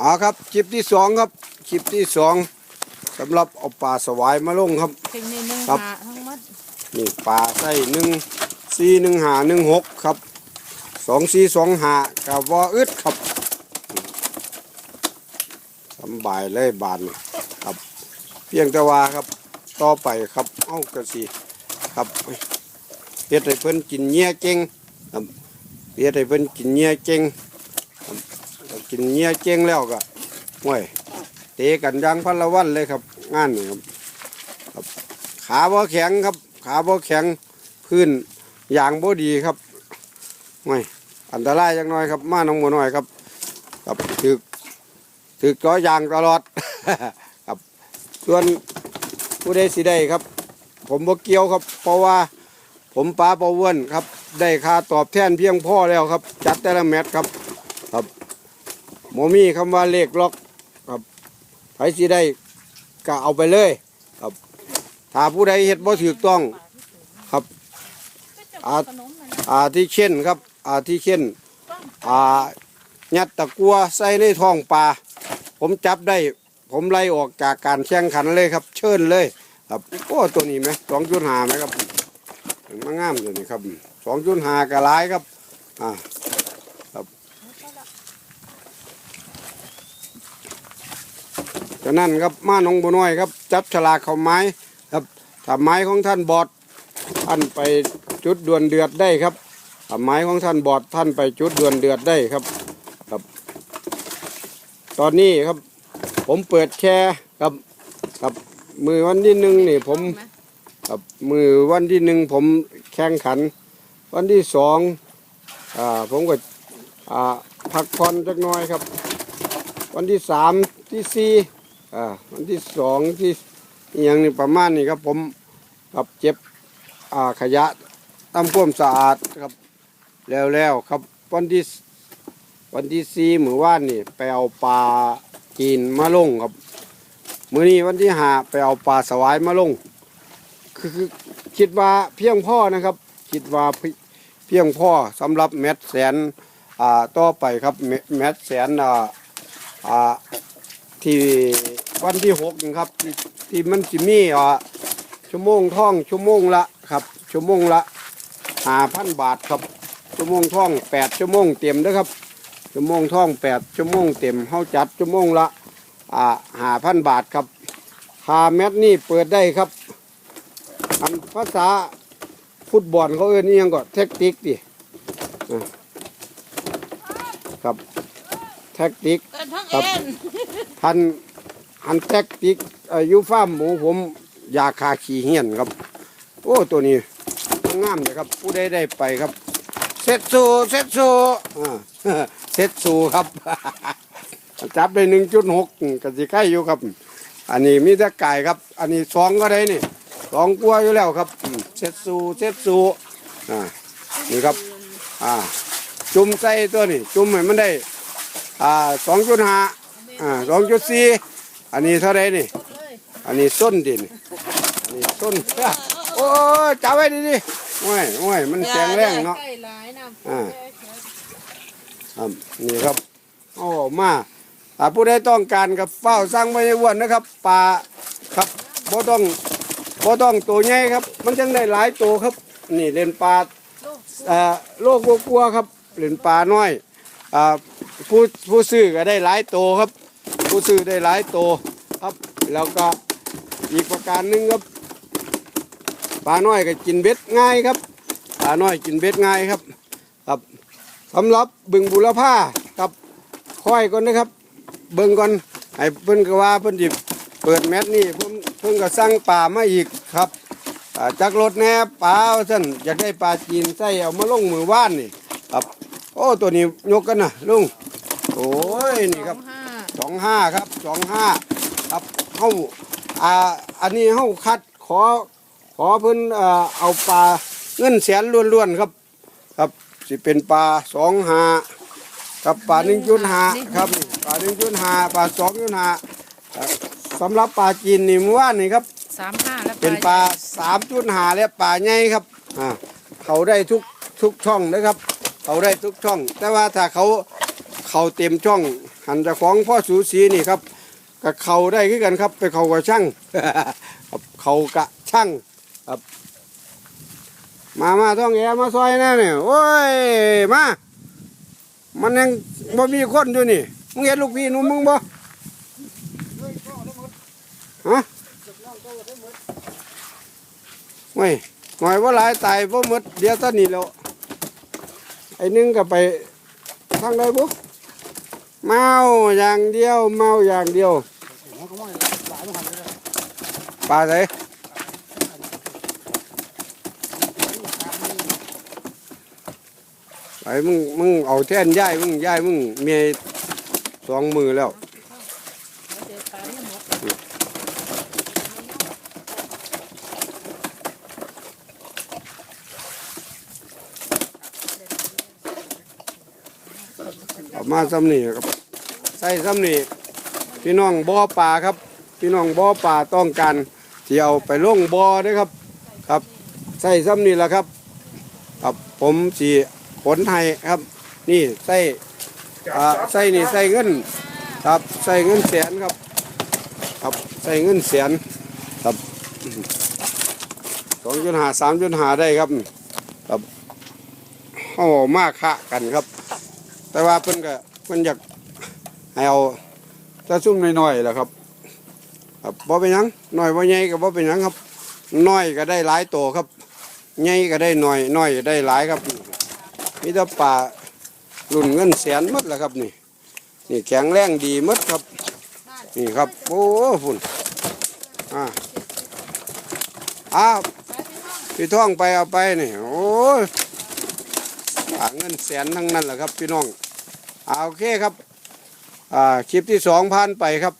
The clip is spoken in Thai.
อ๋อครับคลิปที่สองครับคลิปที่สองสำหรับเอาปลาสวายมาลงครับสิ่งนี้หนึ่งครับหาทั้งหมดนี่ปลาไส้หนึ่งสี่หนึ่งหาหนึ่งหกครับสองสี่สองหากับว่าอึดครับสำบายเลยบานนี่ครับ เพียงแต่ว่าครับต่อไปครับเอากระสีครับเฮ็ดให้เพิ่นกินเงี้ยเก่งครับเฮ็ดให้เพิ่นกินเงี้ยเก่งครับ กินเงี้ยเก่งแล้วก็ห่วยเตะกันยังพันละวันเลยครับงานนี่ครับขาบ่แข็งครับ ขาบ่แข็งพื้นยางบ่ดีครับไม่อันตรายจังน้อยครับมาน้องบัวน้อยครับครับถึกถึกจ้อยางตลอดครับส่วนผู้ใดสิได้ครับ ผมบ่เกี่ยวครับ เพราะว่าผมปลาปลาอ้วนครับ ได้ค่าตอบแทนเพียงพ่อแล้วครับ จัดแต่ละแมตช์ครับ โมมีคำว่าเลขล็อกครับใครสิได้ก็เอาไปเลยครับถ้าผู้ใดเฮ็ดบ่ถูกต้องครับอาอาที่เช่นครับ อาที่เช่นอ่ายัดตะกัวใส่ในท้องปลาผมจับได้ ผมไล่ออกจากการแข่งขันเลยครับ เชิญเลย ครับโอ้ตัวนี้ไหมสองจุดหาไหมครับมางามตัวนี้ครับสองจุดหากระไรครับอ่า ครับจา กนั้นครับมาหนองบัวน้อยครับ จับฉลากเขาไม้ครับถ้าไม้ของท่านบอดท่านไปจุดดวนเดือดได้ครับถ้าไม้ของท่านบอดท่านไปจุดดวนเดือดได้ครับครับ ตอนนี้ครับ ผมเปิดแค่ครับครับมือวันที่หนึ่งนี่ผมครับมือวันที่หนึ่งผมแข่งขัน วันที่สองอ่าผมก็อ่าพักผ่อนจักหน้อยครับ วันที่สามที่สี่ อ่าวันที่สองที่อย่างนี้ประมาณนี้ครับผมกับเจ็บอ่าขยะทำความสะอาดครับแล้วแล้วครับวันที่วันที่สี่มือว่านนี่ไปเอาปลาจีนมาลงครับมื้อนี้วันที่ห้าไปเอาปลาสวายมาลง คือค,อคิดว่าเพียงพ่อนะครับ คิดว่าเพียงพ่อสำหรับแมตแสนอ่าต่อไปครับแมตแสนอ่าอ่า ที่วันที่หกนี่ครับที่ที่มันสิมีอ่าชั่วโมงท่องชั่วโมงละครับ ชั่วโมงละห้าพันบาทครับ ชั่วโมงท่องแปดชั่วโมงเต็มนะครับ ชั่วโมงท่องแปดชั่วโมงเต็มเฮาจัดชั่วโมงละอ่าห้าพันบาทครับคาแมตนี่เปิดได้ครับ อันภาษาฟุตบอลเขาเอ่นอิหยังก็แท็กติกดิอ่าครับแท็กติกเอิ้นทั้งครับเอ็นหันหันแท็กติกอายุฟ้าร์มหมูผมยาคาขี้เหี้ยนครับ โอ้ตัวนี้งามเลยครับ ผู้ใดได้ไปครับ เซตซูเซตซูอ่าเซตซูครับ จับได้หนึ่งจุดหกกสิใกล้อยู่ครับ อันนี้มีแต่ไก่ครับ อันนี้สองก็ได้นี่สองกลัวอยู่แล้วครับอืมเซตซูเซตซูอ่านี่ครับ อ่า จุ่มใส่ตัวนี้จุ่มให้มันได้ อ่าสองจุดห้าอ่าสองจุดสี่อันนี้เท่าไรนี่ อันนี้ส้นดินอันนี้ส้นโอ้ยจับไว้ดีๆโอ้ยโอ้ยมันแสงแรงเนาะใกล้หลายน้ำอ่าครับนี่ครับเอาออกมาถ้าผู้ใดต้องการกับเฝ้าสร้างไม่ได้อ้วนนะครับปลาครับบ่ต้องบ่ต้องตัวใหญ่ครับ มันจังได้หลายตัวครับ นี่เล่นปลาเอ่อโลกกลัวๆครับเล่นปลาน้อย อ่าผู้ผู้ซื้อก็ได้หลายตัวครับ ผู้ซื้อได้หลายตัวครับ แล้วก็อีกประการหนึ่งครับปลาน้อยก็กินเบ็ดง่ายครับปลาน้อยกินเบ็ดง่ายครับครับสำหรับบึงบุรพากับค่อยก่อนนะครับ เบิ่งก่อนให้เพิ่นก็ว่าเพิ่นสิบเปิดแมตช์นี่เพิ่นเพิ่นก็สั่งป่ามาอีกครับอ่าจักรถแน่ปลาเอาซั่นอยากได้ปลาจีนใส่เอามาลงมือว่านนี่ครับ อ้ตัวนี้ยกกันนะลุงโอ้ยนี่ครับสองห้าสองห้าครับสองห้าครับเฮาอ่าอันนี้เฮาคัดขอขอเพิ่นเอ่อเอาปลาเงินแสนล้วนๆครับครับสิเป็นปลาสองหากับปลาหนึ่งจุดหาครับนี่ปลาหนึ่งจุดหาปลาสองจุดหาสำหรับปลาจีนนี่เมื่อวานนี่ครับสามห้าแล้วเป็นปลาสามจุดหาและปลาใหญ่ครับอ่าเขาได้ทุกทุกช่องนะครับ เขาได้ทุกช่อง แต่ว่าถ้าเขาเขาเต็มช่อง หันจะของพ่อสูสีนี่ครับกับเขาได้คือกันครับไปเขากับช่างเขากะช่างครับมามาท่องแอมาซอยแน่เนี่ยโอ้ยมา มันยังบ่มีคนอยู่นี่มึงเห็นลูกพี่นุ่มมึงบ่ฮะเว้ยหน่อยว่าหลายตายบ่หมดเดี๋ยวตอนนี้แล้ว ไอ้นึงก็ไปทางใดบุ๊เมาอย่างเดียว เมาอย่างเดียวปลาไหนไอ้มึงมึงเอาแท่นย่ายมึงย่ายมึงเมียสองมือแล้ว เดี๋ยวปลาเนี่ยหมด เอามาซ้ำนี่ครับใส่ซ้ำนี่พี่น้องบ่อป่าครับ พี่น้องบ่อป่าต้องการเที่เอาไปล่งบ่อเด้ครับครับใส่ซ้ำนี่แหละครับ ครับผมสีขนให้ครับ นี่ใส่ใส่นี่ใส่เงินครับใส่เงินแสนครับ ครับใส่เงินแสนครับสองจุดหาสามจุดหาได้ครับครับเอามากคะกันครับ แต่ว่าเพิ่นก็เพิ่นอยากให้เอาแต่ซุ่มน้อยๆแหละครับครับบ่เป็นหยังน้อยบ่ใหญ่ก็บ่เป็นหยังครับน้อยก็ได้หลายโตครับใหญ่ก็ได้น้อยน้อยก็ได้หลายครับมีแต่ป่ารุ่นเงินแสนหมดแหละครับนี่นี่แข็งแรงดีมดครับ นี่ครับ โอ้ฝุ่นอ่าอ้าวพี่ท่องไปเอาไปนี่โอ้ ยป่าเงินแสนทั้งนั้นแหละครับพี่น้องอ่าโอเคครับอ่าคลิปที่สองผ่านไปครับ